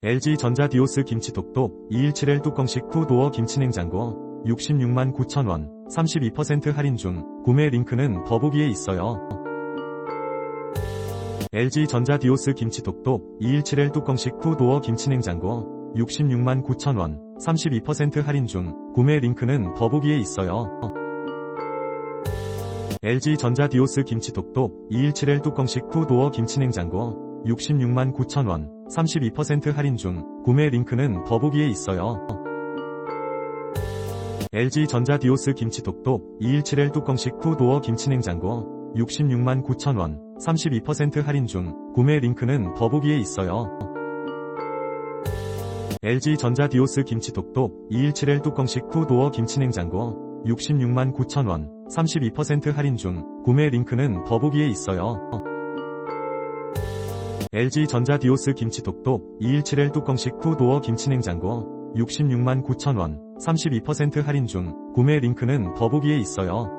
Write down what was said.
LG전자 디오스 김치톡톡 217L 뚜껑식 투도어 김치냉장고 66만 9천원 32% 할인 중 구매 링크는 더보기에 있어요. LG전자 디오스 김치톡톡 217L 뚜껑식 투도어 김치냉장고 66만 9천원 32% 할인 중 구매 링크는 더보기에 있어요. LG전자 디오스 김치톡톡 217L 뚜껑식 투도어 김치냉장고 66만 9천원 32% 할인 중 구매 링크는 더보기에 있어요. LG전자 디오스 김치톡톡 217L 뚜껑식 투도어 김치냉장고 66만 9천원 32% 할인 중 구매 링크는 더보기에 있어요. LG전자 디오스 김치톡톡 217L 뚜껑식 투도어 김치냉장고 66만 9천원 32% 할인 중 구매 링크는 더보기에 있어요. LG전자 디오스 김치톡톡 217L 뚜껑식 투도어 김치냉장고 66만 9천원 32% 할인 중 구매 링크는 더보기에 있어요.